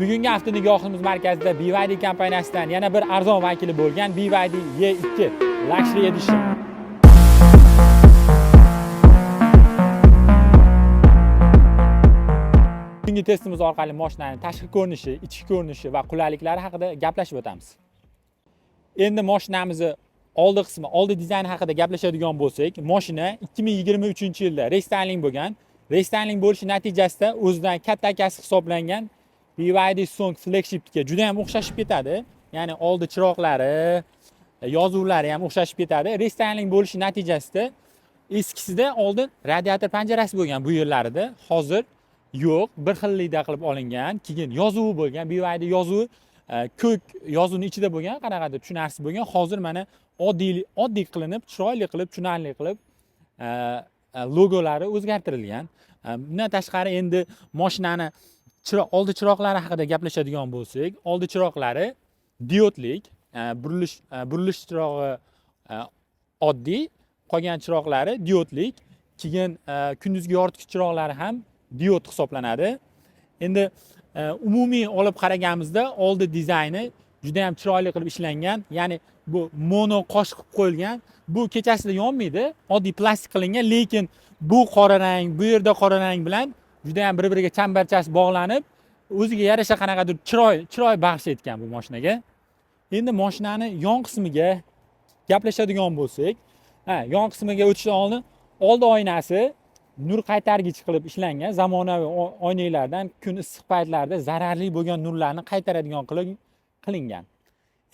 bugungi hafta nigohimiz markazida BYD kompaniyasidan yana bir arzon vakili bo'lgan BYD Y2 Luxury Edition. Bugungi testimiz orqali mashinaning tashqi ko'rinishi, ichki ko'rinishi va qulayliklari haqida gaplashib o'tamiz. Endi mashinamizni oldi qismi, oldi dizayni haqida gaplashadigan bo'lsak, mashina 2023-yilda restyling bo'lgan. Restyling bo'lishi natijasida o'zidan katta akasi hisoblangan BYD Song flagshipga juda ham o'xshashib ketadi. Ya'ni oldi chiroqlari, yozuvlari ham o'xshashib ketadi. Restyling bo'lishi natijasida eskisida oldin radiator panjarasi bo'lgan bu yerlarida, hozir yo'q, bir xillikda qilib olingan. Keyin yozuvi bo'lgan, BYD yozuvi e, ko'k yozuvni ichida bo'lgan, qanaqadir tushunarsiz bo'lgan. Hozir mana oddiy oddiy qilinib, chiroyli qilib, tushunarli qilib e, e, logolari o'zgartirilgan. E, Bundan tashqari endi mashinani oldi chiroqlari haqida gaplashadigan bo'lsak, oldi chiroqlari diodlik, e, burilish e, burilish chirog'i e, oddiy, qolgan chiroqlari diodlik, keyin kunduzgi yoritgich chiroqlari ham diod hisoblanadi. Endi umumiy olib qaraganimizda oldi dizayni juda ham chiroyli qilib ishlangan, ya'ni bu mono qosh qilib qo'yilgan. Bu kechasida yonmaydi, oddiy plastik qilingan, lekin bu qora rang, bu yerda qora rang bilan juda ham bir-biriga chambarchas bog'lanib, o'ziga yarasha qanaqadir chiroy, chiroy baxsh etgan bu mashinaga. Endi moshinani yon qismiga gaplashadigan bo'lsak, ha, yon qismiga o'tishdan oldin old oynasi nur qaytargich qilib ishlangan zamonaviy oynalardan kun issiq paytlarida zararli bo'lgan nurlarni qaytaradigan qilib qilingan.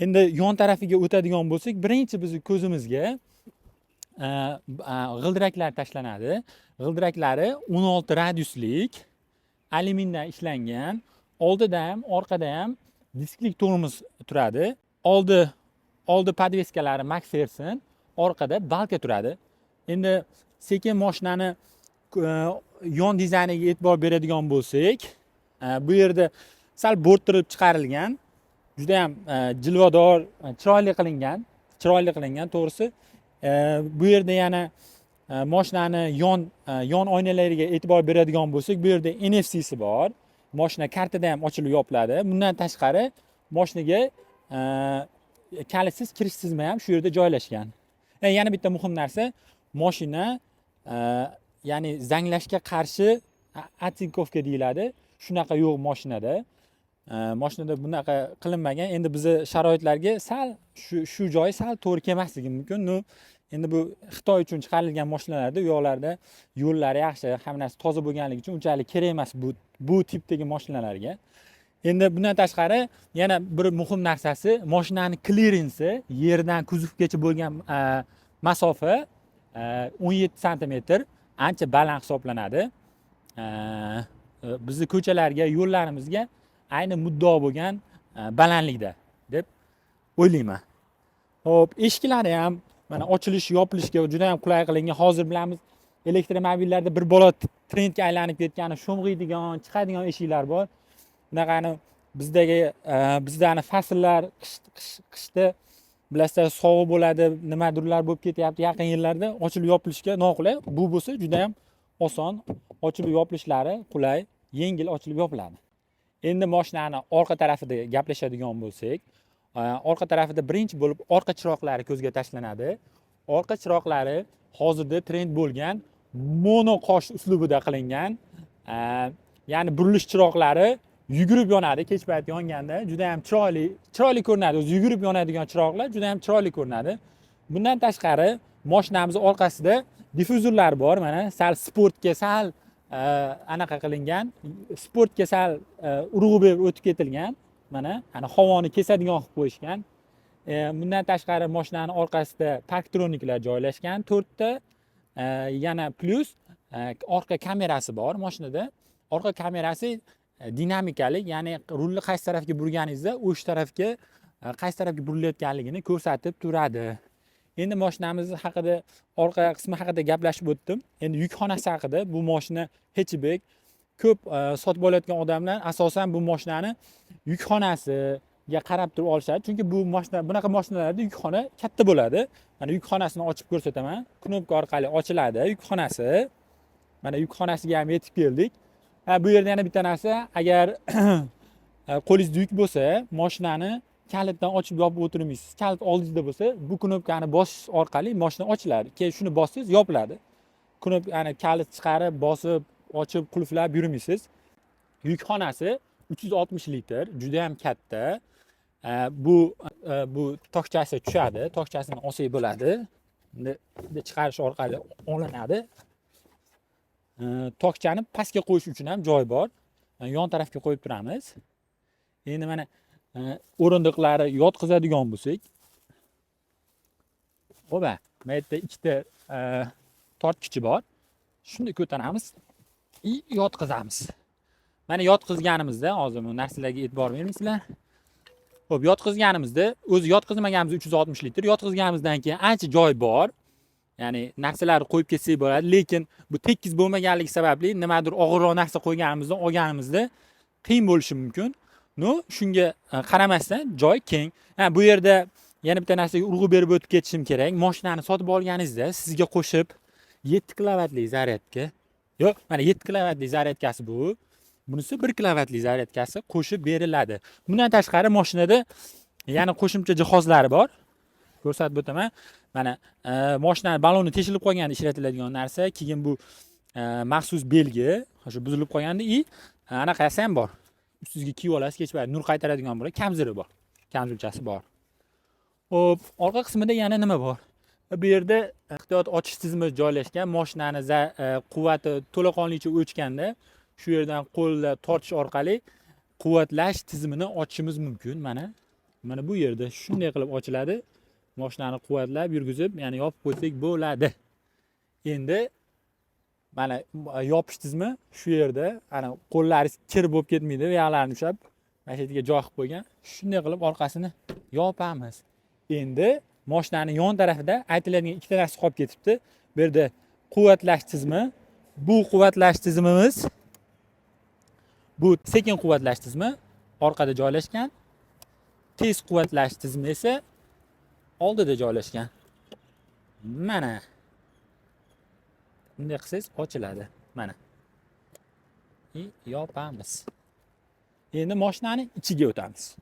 Endi yon tarafiga o'tadigan bo'lsak, birinchi bizni ko'zimizga g'ildiraklar tashlanadi. G'ildiraklari 16 radiuslik alyumindan ishlangan. Oldida ham, orqada ham disklik tormoz turadi. Oldi oldi podveskalari Max Ferguson, orqada balka turadi. Endi sekin mashinani e, yon dizayniga e'tibor beradigan bo'lsak, e, bu yerda sal bo'rttirib chiqarilgan, juda ham e, jilvodor, e, chiroyli qilingan, chiroyli qilingan to'g'risi. E, bu yerda yana e, mashinani yon e, yon oynalariga e'tibor beradigan bo'lsak, bu yerda NFC'si bor. Mashina kartada ham ochilib yopiladi. Bundan tashqari mashinaga e, kalitsiz kirish tizimi ham shu yerda joylashgan. Yana bitta muhim narsa, mashina e, ya'ni zanglashga qarshi a- atsinkovka deyiladi. Shunaqa yo'q mashinada. Moshinada mashinada bunaqa qilinmagan. Endi bizni sharoitlarga sal shu shu joyi sal to'g'ri kelmasligi mumkin. ну endi bu Xitoy uchun chiqarilgan mashinalarda u yoqlarda yo'llari yaxshi, hamma narsa toza bo'lganligi uchun unchalik kerak emas bu bu tipdagi mashinalarga. Endi bundan tashqari yana bir muhim narsasi moshinani klirensi yerdan kuzovgacha bo'lgan e, masofa e, o'n 17 santimetr ancha baland hisoblanadi. E, bizni ko'chalarga, yo'llarimizga ayni muddao bo'lgan e, balandlikda deb o'ylayman. Xo'p, eshiklari ham mana ochilish, yopilishga juda ham qulay qilingan. Hozir bilamiz, elektromobillarda bir bola trendga aylanib ketgani sho'ng'iydigan, chiqadigan eshiklar bor. Bunaqani bizdagi e, bizdani fasllar qish qish- qishda bilasizlar sovuq bo'ladi, nimadirlar bo'lib ketyapti yaqin yillarda ochilib yopilishga noqulay. Bu bo'lsa juda ham oson ochilib yopilishlari qulay, yengil ochilib yopiladi. Endi mashinani orqa tarafida gaplashadigan bo'lsak, e, orqa tarafida birinchi bo'lib orqa chiroqlari ko'zga tashlanadi. Orqa chiroqlari hozirda trend bo'lgan mono qosh uslubida qilingan. E, Ya'ni burilish chiroqlari yugurib yonadi kech payt yonganda juda ham chiroyli chiroyli ko'rinadi o'zi yugurib yonadigan chiroqlar juda ham chiroyli ko'rinadi bundan tashqari mashinamiz orqasida diffuzorlar bor mana sal sportga sal anaqa qilingan sportga sal e, urg'u berib o'tib ketilgan mana ana havoni kesadigan qilib qo'yishgan. E, bundan tashqari moshinani orqasida parktroniklar joylashgan to'rtta e, yana plyus e, orqa kamerasi bor mashinada. Orqa kamerasi dinamikali ya'ni rulni qaysi tarafga burganingizda o'sha tarafga qaysi tarafga burilayotganligini ko'rsatib turadi. Endi mashinamiz haqida orqa qismi haqida gaplashib o'tdim. Endi yukxonasi haqida bu mashina hatchback ko'p e, sotib olayotgan odamlar asosan bu mashinani yukxonasiga qarab turib olishadi. Chunki bu mashina bunaqa mashinalarda yukxona katta bo'ladi. Mana yukxonasini ochib ko'rsataman. Knopka orqali ochiladi yukxonasi. Mana yukxonasiga ham yetib keldik. Ha, bu yerda yana bitta narsa agar e, qo'lingizda yuk bo'lsa moshinani kalitdan ochib yopib o'tirmaysiz. Kalit oldingizda bo'lsa bu knopkani bosish orqali moshina ochiladi. Keyin shuni bossangiz yopiladi. Knopkani kalit chiqarib bosib ochib qulflab yurmaysiz. Yukxonasi uch yuz oltmish litr juda yam katta bu e, bu tokchasi tushadi. Tokchasini olsak bo'ladi. Endi- chiqarish orqali olinadi tokchani pastga qo'yish uchun ham joy bor. Yon tarafga qo'yib turamiz. Endi mana o'rindiqlari yotqizadigan bo'lsak oba mana yerda ikkita e, tortkichi bor shuni ko'taramiz и yotqizamiz mana yotqizganimizda hozir bu narsalarga e'tibor bermaysizlar Xo'p, yotqizganimizda o'zi yotqizmaganimizda 360 litr, yotqizganimizdan keyin ancha joy bor. Ya'ni narsalarni qo'yib ketsak bo'ladi, lekin bu tekis bo'lmaganligi sababli nimadir og'irroq narsa qo'yganimizda, olganimizda qiyin bo'lishi mumkin. No, shunga e, qaramasdan joy keng. Ha, bu yerda yana bitta narsaga urg'u berib o'tib ketishim kerak. Mashinani sotib olganingizda sizga qo'shib 7 kilovatli zaryadka. Yo'q, mana 7 kilovatli zaryadkasi bu. Bunisi 1 kilovatli zaryadkasi qo'shib beriladi. Bundan tashqari mashinada yana qo'shimcha jihozlari bor. Ko'rsatib o'taman. Mana e, mashinani baloni teshilib qolganda ishlatiladigan narsa, keyin bu e, maxsus belgi, o'sha buzilib qolganda i anaqasi ham bor. Ustingizga kiyib olasiz, kech payt nur qaytaradigan bo'ladi, kamziri bor. Kamzulchasi bor. Xo'p, orqa qismida yana nima bor? Bu yerda ehtiyot ochish tizimi joylashgan. Mashinani za- e, quvvati to'laqonlicha o'chganda shu yerdan qo'lda tortish orqali quvvatlash tizimini ochishimiz mumkin. Mana mana bu yerda shunday qilib ochiladi. Mashinani quvvatlab yurgizib, ya'ni yopib qo'ysak bo'ladi. Endi mana yopish tizimi shu yerda, ana qo'llaringiz kir bo'lib ketmaydi, oyoqlarni ushlab mana shu yerga joy qilib qo'ygan. Shunday qilib orqasini yopamiz. Endi mashinani yon tarafida aytiladigan ikkita narsa qolib ketibdi. Bu yerda quvvatlash tizimi, bu quvvatlash tizimimiz bu sekin quvvatlash tizimi orqada joylashgan. Tez quvvatlash tizimi esa oldida joylashgan. Mana. Bunday qilsangiz ochiladi. Mana. И yopamiz. Endi mashinani ichiga o'tamiz.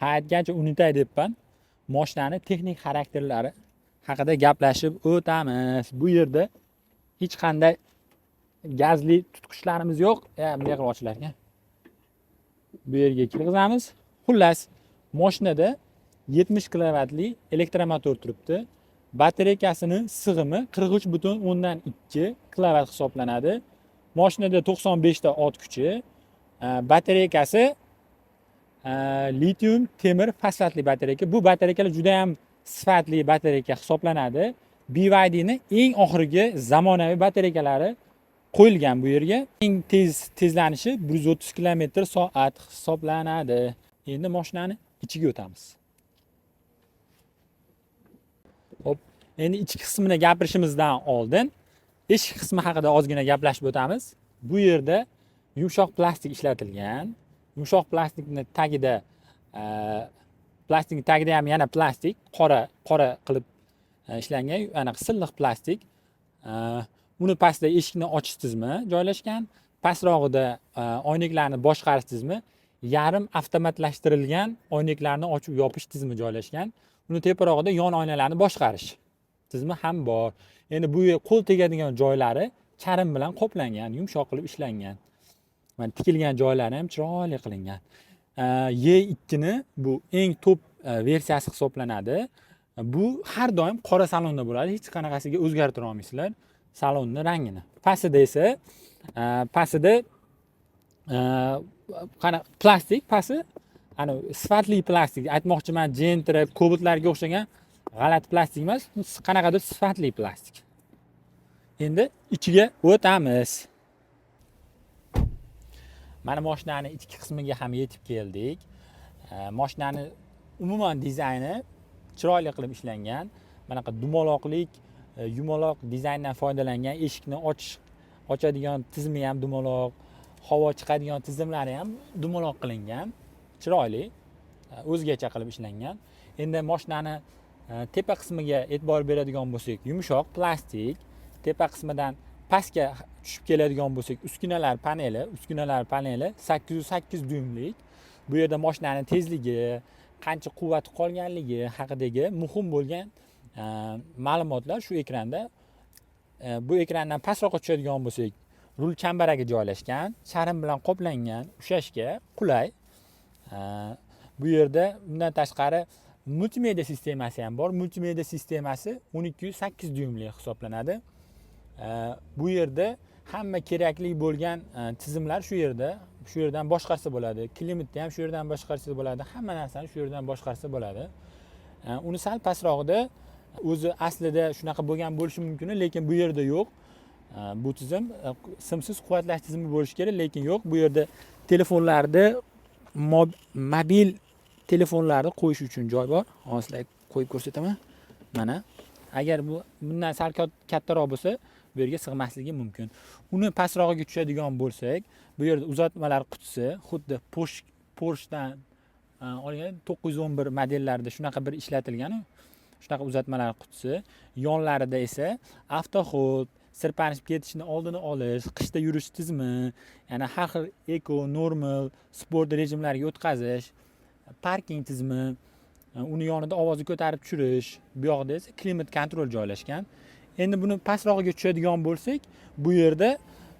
Ha, aytgancha unutay debman. Mashinani texnik xarakterlari haqida gaplashib o'tamiz. Bu yerda hech qanday gazli tutqichlarimiz yo'q. Ya, bunday qilib ochilar ekan. Bu yerga kirgizamiz. Xullas, mashinada 70 kilovatli elektromotor turibdi. Batareykasini sig'imi 43.2 kilovat hisoblanadi. Mashinada 95 ta ot kuchi, e, batareykasi e, litium temir fosfatli batareyka. Bu batareykalar juda ham sifatli batareyka hisoblanadi. BYD ni eng oxirgi zamonaviy batareykalari qo'yilgan bu yerga. Eng tez tezlanishi 130 km soat hisoblanadi. Endi mashinani ichiga o'tamiz. Endi ichki qismini gapirishimizdan oldin eshik qismi haqida ozgina gaplashib o'tamiz. Bu yerda yumshoq plastik ishlatilgan. Yumshoq plastikni tagida e, plastikning tagida ham yana plastik, qora qora qilib e, ishlangan, anaqa silliq plastik. E, uni pastida eshikni ochish tizimi joylashgan. Pastrog'ida e, oynaklarni boshqarish tizimi, yarim avtomatlashtirilgan oynaklarni ochib yopish tizimi joylashgan. Uni teparog'ida yon oynalarni boshqarish tizimi ham bor. Endi bu yer qo'l tegadigan joylari charm bilan qoplangan, yumshoq qilib ishlangan. Mana tikilgan joylari ham chiroyli qilingan. E, Y2 ni bu eng top e, versiyasi hisoblanadi. Bu har doim qora salonda bo'ladi, hech qanaqasiga o'zgartira olmaysizlar salonni rangini. Pastida esa e, pastida e, qana plastik pasti ana sifatli plastik aytmoqchiman jentra kobutlarga o'xshagan g'alati plastik emas qanaqadir sifatli plastik. Endi ichiga o'tamiz. Mana moshinani ichki qismiga ham yetib keldik. Moshinani mashinani umuman dizayni chiroyli qilib ishlangan bunaqa dumaloqlik e, yumaloq dizayndan foydalangan eshikni ochish ochadigan tizimi ham dumaloq havo chiqadigan tizimlari ham dumaloq qilingan chiroyli e, o'zgacha qilib ishlangan. Endi mashinani Э, tepa qismiga e'tibor beradigan bo'lsak yumshoq plastik. Tepa qismidan pastga tushib keladigan bo'lsak uskunalar paneli uskunalar paneli sakkiz yuz sakkiz dyumlik bu yerda moshinani tezligi qancha quvvati qolganligi haqidagi muhim bo'lgan e, ma'lumotlar shu ekranda. E, bu ekrandan pastroqqa tushadigan bo'lsak rul chambaragi joylashgan charm bilan qoplangan ushlashga qulay. E, bu yerda undan tashqari multimedia sistemasi ham bor. Multimedia sistemasi o'n ikki yuz sakkiz dyumli hisoblanadi. E, bu yerda hamma kerakli bo'lgan e, tizimlar shu yerda shu yerdan boshqarsa bo'ladi. Klimatni ham shu yerdan boshqarsa bo'ladi. Hamma narsani shu yerdan boshqarsa bo'ladi. E, uni sal pastrog'ida o'zi aslida shunaqa bo'lgan bo'lishi mumkin lekin bu yerda yo'q. E, bu tizim e, simsiz quvvatlash tizimi bo'lishi kerak lekin yo'q. Bu yerda telefonlarni mob- mobil telefonlarni qo'yish uchun joy bor. Hozir sizlarga qo'yib ko'rsataman. Mana agar bu bundan sal kattaroq bo'lsa bu yerga sig'masligi mumkin. Uni pastrog'iga tushadigan bo'lsak bu yerda uzatmalar qutisi xuddi posh porshdan e, olgan to'qqiz yuz o'n bir modellarida shunaqa bir ishlatilgan shunaqa uzatmalar qutisi. Yonlarida esa avtoxod sirpanishib ketishni oldini olish qishda yurish tizimi yana har xil eko normal sport rejimlariga o'tkazish parking tizimi e, uni yonida ovozni ko'tarib tushirish bu yoqda esa klimat kontrol joylashgan. Endi buni pastrog'iga tushadigan bo'lsak bu yerda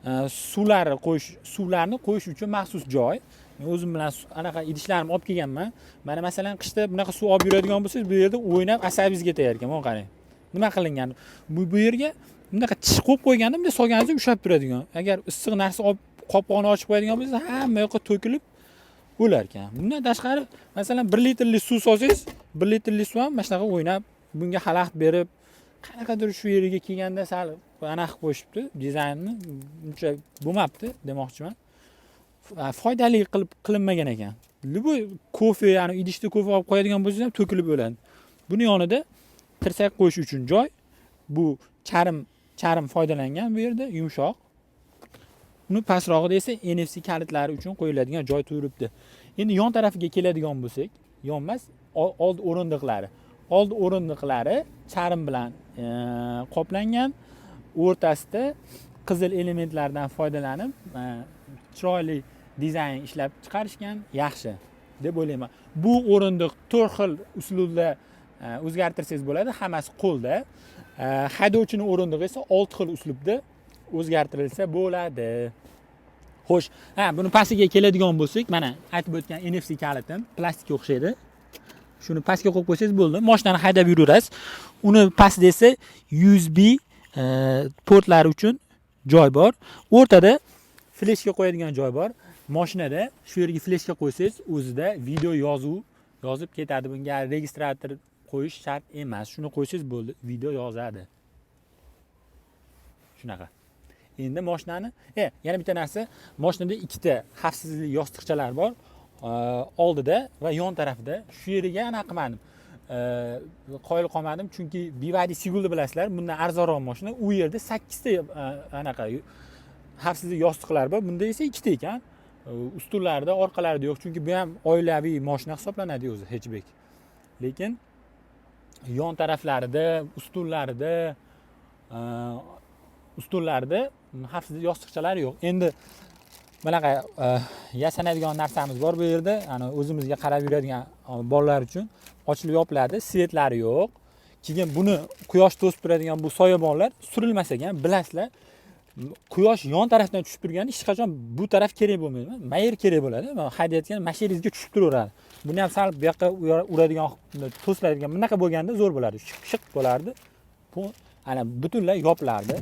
e, suvlarni qo'yish suvlarni qo'yish uchun maxsus joy. Men o'zim bilan anaqa idishlarimni olib kelganman. Mana masalan qishda bunaqa suv olib yuradigan bo'lsangiz bu yerda o'ynab asabingiz ketar ekan mana qarang nima qilingan? Bu bu yerga bunaqa tish qo'yib qo'yganda bunday solganingizda ushlab turadigan. Agar issiq narsa olib qopqog'ini ochib qo'yadigan bo'lsangiz hamma yoqqa to'kilib o'lar ekan bundan tashqari masalan bir litrli suv solsangiz bir litrli suv ham mana shunaqa o'ynab bunga xalaqit berib qanaqadir shu yeriga kelganda sal anaqa qilib qo'yishibdi dizaynni uncha bo'lmabdi demoqchiman F- foydali qilib qilinmagan ekan любой kofe ya'ni idishda kofe olib qo'yadigan bo'lsangiz ham to'kilib o'ladi buni yonida tirsak qo'yish uchun joy bu charm charm foydalangan bu yerda yumshoq uni pastrog'ida esa NFC kalitlari uchun qo'yiladigan joy turibdi. Endi yon tarafiga keladigan bo'lsak yon emas ol- old o'rindiqlari. Old o'rindiqlari charm bilan e, qoplangan. O'rtasida qizil elementlardan foydalanib e, chiroyli dizayn ishlab chiqarishgan yaxshi deb o'ylayman. Bu o'rindiq to'rt xil uslubda e, o'zgartirsangiz bo'ladi. Hammasi qo'lda. E, haydovchini o'rindig'i esa olti xil uslubda o'zgartirilsa bo'ladi. Xo'sh ha buni pastiga keladigan bo'lsak mana aytib o'tgan NFC kalitim plastikka o'xshaydi. Shuni pastga qo'yib qo'ysangiz bo'ldi. Moshinani haydab yuraverasiz. Uni pastida esa USB e, portlari uchun joy bor. O'rtada fleshka qo'yadigan joy bor. Moshinada shu yerga fleshka qo'ysangiz o'zida video yozuv yozib ketadi. Bunga registrator qo'yish shart emas. Shuni qo'ysangiz bo'ldi video yozadi. Shunaqa endi moshinani. E yana bitta narsa. Moshinada ikkita xavfsizlik yostiqchalari bor. E, oldida va yon tarafida. Shu yeriga anaqa qilmadim e, qoyil qolmadim. Chunki BYD Sigulni bilasizlar. Bundan arzonroq mashina u yerda sakkizta e, anaqa xavfsizlik yostiqlari bor. Bunda esa ikkita ekan. Ustunlarida orqalarida yo'q. Chunki bu ham oilaviy mashina hisoblanadi o'zi hatchback. Lekin yon taraflarida ustunlarida ustunlarida xavfsizlik yostiqchalari yo'q. Endi bunaqa e, yasanadigan narsamiz bor bu yerda. Ani o'zimizga qarab yuradigan e, bolalar uchun ochilib yopiladi. Svetlari yo'q. Keyin buni quyosh to'sib turadigan bu soyabonlar surilmas ekan bilasizlar. Quyosh yon tarafdan tushib turganda hech qachon bu taraf kerak bo'lmaydi. Mayer kerak bo'ladi. Haydayotgan mashinangizga tushib turaveradi. Buni ham sal bu yoqqa uradigan to'siladigan bunaqa bo'lganda zo'r bo'lardi. Shiq shiq bo'lardi. Bu ana butunlay yopilardi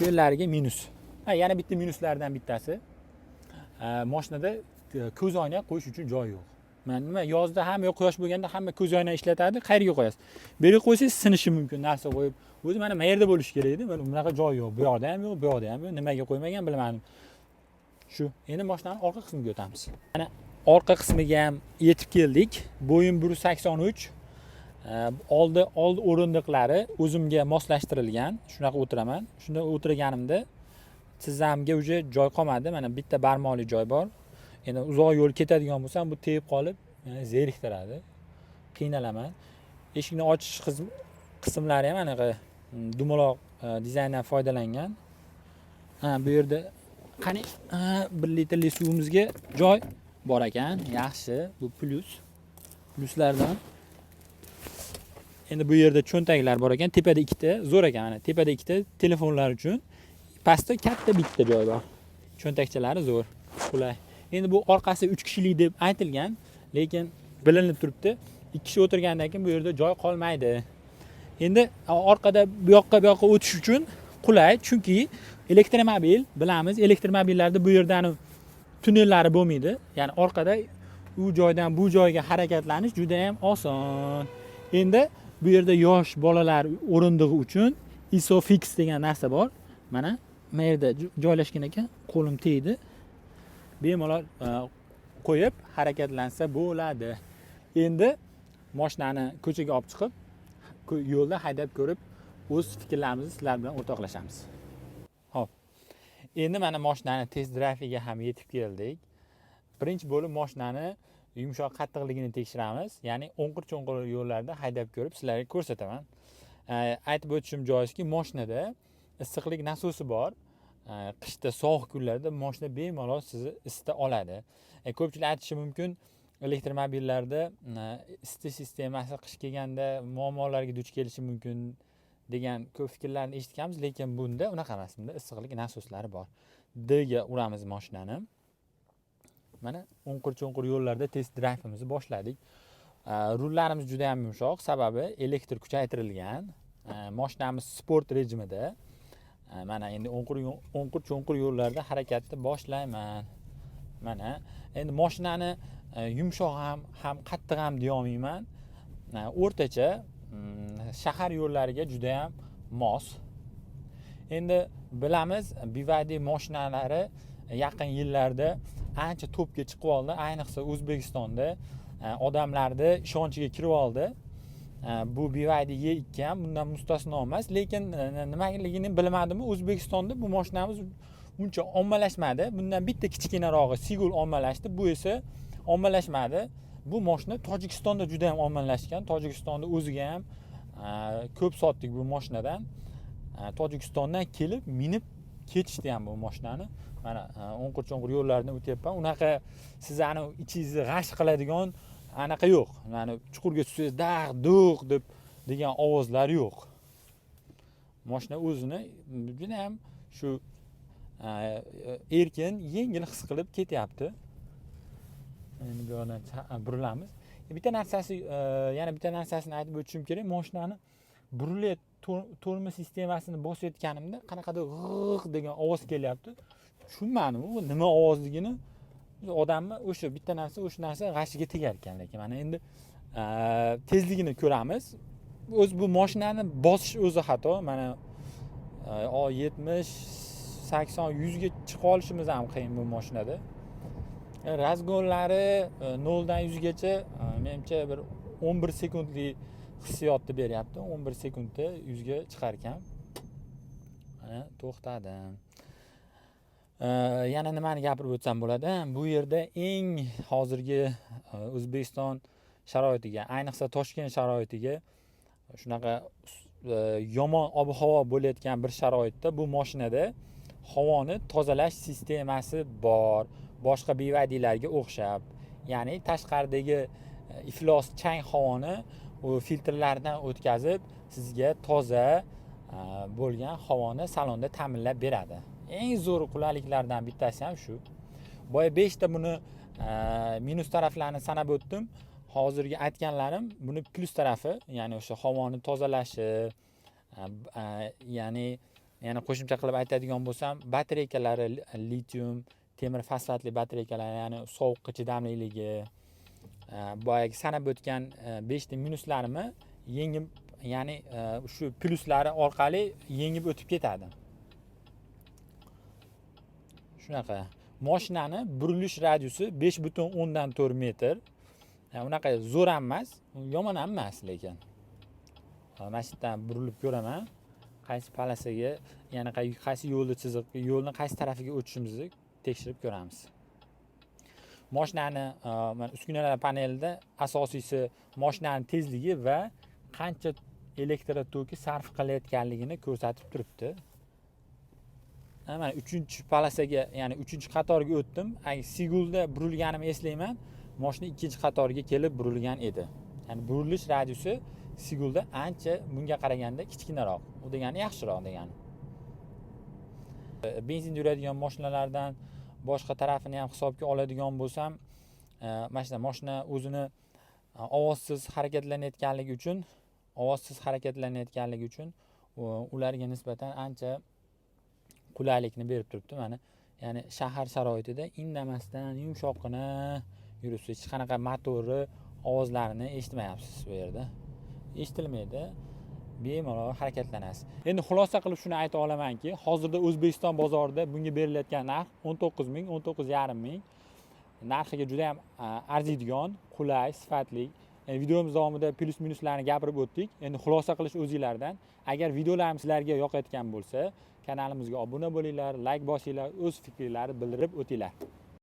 yerlariga minus. Ha yana bitta minuslaridan bittasi e, moshinada e, ko'zoynak qo'yish uchun joy yo'q mana nima yozda hamma quyosh bo'lganda hamma ko'zoynak ishlatadi qayerga qo'yasiz bu yerga qo'ysangiz sinishi mumkin narsa qo'yib o'zi mana mayerda bo'lishi kerak edi mana bunaqa joy yo'q bu yoqda ham yo'q bu yoqda ham yo'q nimaga qo'ymagan bilmadim shu endi moshinani orqa qismiga o'tamiz mana orqa qismiga ham yetib keldik bo'yim bir yuz sakson uch oldi old o'rindiqlari o'zimga moslashtirilgan shunaqa o'tiraman shunda o'tirganimda tizzamga уже joy qolmadi mana bitta barmoqli joy bor endi uzoq yo'l ketadigan bo'lsam bu tegib qolib yani zeriktiradi qiynalaman eshikni ochish xizm- qismlari ham anaqa mm, dumaloq e, dizayndan foydalangan ha, bu yerda qani ha, bir litrli suvimizga joy bor ekan yaxshi bu plyus plyuslardan endi bu yerda cho'ntaklar bor ekan tepada ikkita zo'r ekan mana tepada ikkita telefonlar uchun. Pastda katta bitta joy bor. Cho'ntakchalari zo'r qulay. Endi bu orqasi uch kishilik deb aytilgan lekin bilinib turibdi. İkki kishi o'tirgandan keyin bu yerda joy qolmaydi. Endi orqada bu yoqqa bu yoqqa o'tish uchun qulay chunki elektromobil bilamiz elektromobillarda bu yerda anavi tunnellari bo'lmaydi. Ya'ni orqada u joydan bu joyga harakatlanish juda yam oson. Endi bu yerda yosh bolalar o'rindig'i uchun isofix degan narsa bor. Mana mana yerda joylashgan ekan qo'lim tegdi. Bemalol e, qo'yib harakatlansa bo'ladi. Endi moshinani ko'chaga olib chiqib yo'lda haydab ko'rib o'z fikrlarimizni sizlar bilan o'rtoqlashamiz. Ho'p endi mana moshinani test drayviga ham yetib keldik. Birinchi bo'lib moshinani yumshoq qattiqligini tekshiramiz. Ya'ni o'nqir cho'nqir yo'llarda haydab ko'rib sizlarga ko'rsataman. E, aytib o'tishim joizki moshinada issiqlik nasosi bor. E, qishda sovuq kunlarda moshina bemalol sizni isita oladi. E, ko'pchilik aytishi mumkin elektromobillarda e, isitish sistemasi qish kelganda muammolarga duch kelishi mumkin degan ko'p fikrlarni eshitganmiz. Lekin bunda unaqa emas bunda issiqlik nasoslari bor. D ga uramiz moshinani mana o'nqir cho'nqir yo'llarda test drayvimizni boshladik. Rullarimiz juda yam yumshoq. Sababi elektr kuchaytirilgan moshinamiz sport rejimida. Mana endi o'nqir o'nqir cho'nqir yo'llarda harakatni boshlayman. Mana endi moshinani e, yumshoq ham ham qattiq ham deyolmayman. O'rtacha mm, shahar yo'llariga juda yam mos. Endi bilamiz bivadi moshinalari yaqin yillarda ancha to'pga chiqib oldi. Ayniqsa o'zbekistonda e, odamlarni ishonchiga kirib oldi. E, bu bivaydi e ikki ham bundan mustasno emas. Lekin e, nimaligini bilmadimu o'zbekistonda bu moshinamiz uncha ommalashmadi. Bundan bitta kichkinarog'i sigul ommalashdi. Bu esa ommalashmadi. Bu moshina tojikistonda juda yam ommalashgan. Tojikistonda o'ziga ham e, ko'p sotdik bu moshinadan. E, tojikistondan kelib minib ketishdi ham bu moshinani mana e, o'nqir cho'nqir yo'llardan o'tyapman. Unaqa sizlarni ichingizni g'ash qiladigan anaqa yo'q. Mana chuqurga tushsangiz dag' dug' deb degan ovozlar yo'q. Moshina o'zini juda ham shu e, erkin yengil his qilib ketyapti. Endi bu yoqdan burilamiz. Bitta narsasi e, yana bitta narsasini aytib o'tishim kerak. Moshinani burilib tormoz sistemasini bosayotganimda qanaqadir g'ig' degan ovoz kelyapti tushunmadim u nima ovozligini odamni o'sha bitta narsa o'sha narsa g'ashiga tegar ekan lekin mana endi tezligini ko'ramiz o'zi bu moshinani bosish o'zi xato mana yetmish sakson yuzga chiqib olishimiz ham qiyin bu moshinada razgonlari noldan yuzgacha menimcha bir o'n bir sekundlik hissiyotni beryapti. O'n bir sekundda yuzga chiqar ekan mana to'xtadim yana nimani gapirib o'tsam bo'ladi? Bu yerda eng hozirgi e, o'zbekiston sharoitiga ayniqsa toshkent sharoitiga shunaqa e, yomon ob havo bo'layotgan bir sharoitda bu moshinada havoni tozalash sistemasi bor. Boshqa bivaydilarga o'xshab ya'ni tashqaridagi e, iflos chang havoni u filtrlardan o'tkazib sizga toza e, bo'lgan havoni salonda ta'minlab beradi. Eng zo'r qulayliklardan bittasi ham shu. Boya beshta buni e, minus taraflarini sanab o'tdim. Hozirgi aytganlarim buni plyus tarafi ya'ni o'sha havoni tozalashi e, ya'ni yana qo'shimcha qilib aytadigan bo'lsam batareykalari li- litium temir fosfatli batareykalar ya'ni sovuqqa chidamliligi boyagi sanab o'tgan e, beshta minuslarini yengib ya'ni e, shu plyuslari orqali yengib o'tib ketadi shunaqa moshinani burilish radiusi besh butun o'ndan to'rt metr. E, unaqa zo'r ham emas yomon ham emas lekin. E, mana shu yerdan burilib ko'raman. Qaysi palasaga qay- qaysi yo'lni chiziq yo'lni qaysi tarafiga o'tishimizni tekshirib ko'ramiz moshinani e, mana uskunalar panelida asosiysi moshinani tezligi va qancha elektr toki sarf qilayotganligini ko'rsatib turibdi. Mana uchinchi palasaga ya'ni uchinchi qatorga o'tdim. Sigulda burilganimni eslayman moshina ikkinchi qatorga kelib burilgan edi. Ya'ni burilish radiusi sigulda ancha bunga qaraganda kichkinaroq. U degani yaxshiroq degani. Benzin benzinda yuradigan mashinalardan boshqa tarafini ham hisobga oladigan bo'lsam e, mana shunday moshina o'zini e, ovozsiz harakatlanayotganligi uchun ovozsiz harakatlanayotganligi uchun ularga nisbatan ancha qulaylikni berib turibdi mana. Ya'ni shahar sharoitida indamasdan yumshoqqina yuribsiz. Hech qanaqa motori ovozlarini eshitmayapsiz bu yerda. Eshitilmaydi bemalol harakatlanasiz. Endi xulosa qilib shuni ayta olamanki hozirda o'zbekiston bozorida bunga berilayotgan narx o'n to'qqiz ming o'n to'qqiz yarim ming. Narxiga juda yam arziydigan qulay sifatli. Yani videomiz davomida plyus minuslarni gapirib o'tdik. Endi xulosa qilish o'zinglardan. Agar videolarimiz sizlarga yoqayotgan bo'lsa kanalimizga obuna bo'linglar layk bosinglar o'z fikringlarni bildirib o'tinglar.